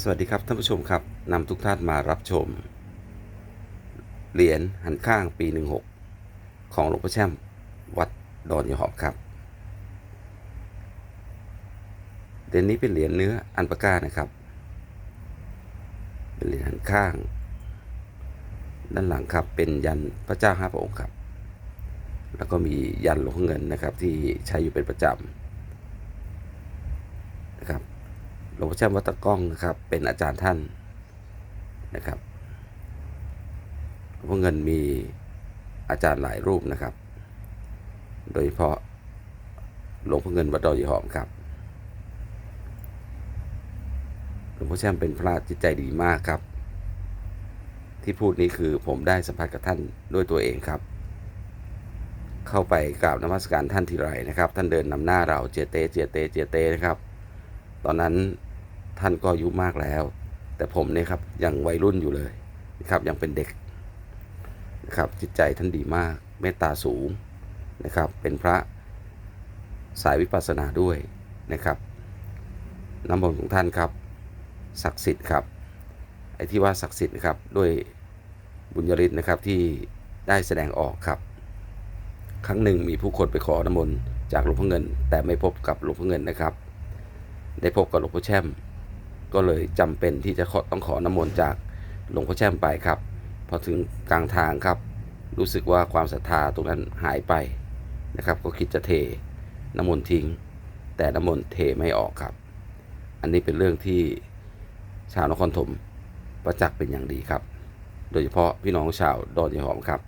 สวัสดีครับท่านผู้ชมครับนำทุกท่านมารับชม เหรียญหันข้างปี 16 ของหลวงพ่อแช่มวัดดอนยหอมครับเหรียญนี้เป็นเหรียญเนื้ออันปาก้านะครับ เป็นเหรียญหันข้าง ด้านหลังครับเป็นยันพระเจ้าห้าพระองค์ครับ แล้วก็มียันหลวงพ่อเงินนะครับที่ใช้อยู่เป็นประจำนะครับ หลวงพ่อแช่มวัดตะก้องนะครับ เป็นอาจารย์ท่านนะครับหลวงพ่อเงินมีอาจารย์หลายรูปนะครับ โดยเฉพาะหลวงพ่อเงินวัดดอยหอมครับหลวงพ่อแช่มเป็นพระจิตใจดีมากครับ ที่พูดนี้คือผมได้สัมผัสกับท่านด้วยตัวเองครับ เข้าไปกราบนมัสการท่านทีไรนะครับ ท่านเดินนำหน้าเราเจเตเจเตเจเตนะครับ ตอนนั้น ท่านก็อายุมากแล้ว แต่ผมเนี่ยครับยังวัยรุ่นอยู่เลยนะครับยังเป็นเด็กนะครับจิตใจท่านดีมาก เมตตาสูงนะครับเป็นพระสายวิปัสสนาด้วยนะครับน้ำมนต์ของท่านครับศักดิ์สิทธิ์ครับไอ้ที่ว่าศักดิ์สิทธิ์นะครับด้วยบุญญาฤทธิ์นะครับที่ได้แสดงออกครับ ครั้งหนึ่งมีผู้คนไปขอน้ำมนต์จากหลวงพ่อเงิน แต่ไม่พบกับหลวงพ่อเงินนะครับ ได้พบกับหลวงพ่อแช่ม ก็เลยจำเป็นที่จะต้องขอน้ำมนต์จากหลวงพ่อแช่มไปครับ พอถึงกลางทางครับ รู้สึกว่าความศรัทธาตรงนั้นหายไปนะครับ ก็คิดจะเทน้ำมนต์ทิ้ง แต่น้ำมนต์เทไม่ออกครับ อันนี้เป็นเรื่องที่ชาวนครถมประจักษ์เป็นอย่างดีครับ โดยเฉพาะพี่น้องชาวดอนยหอมครับ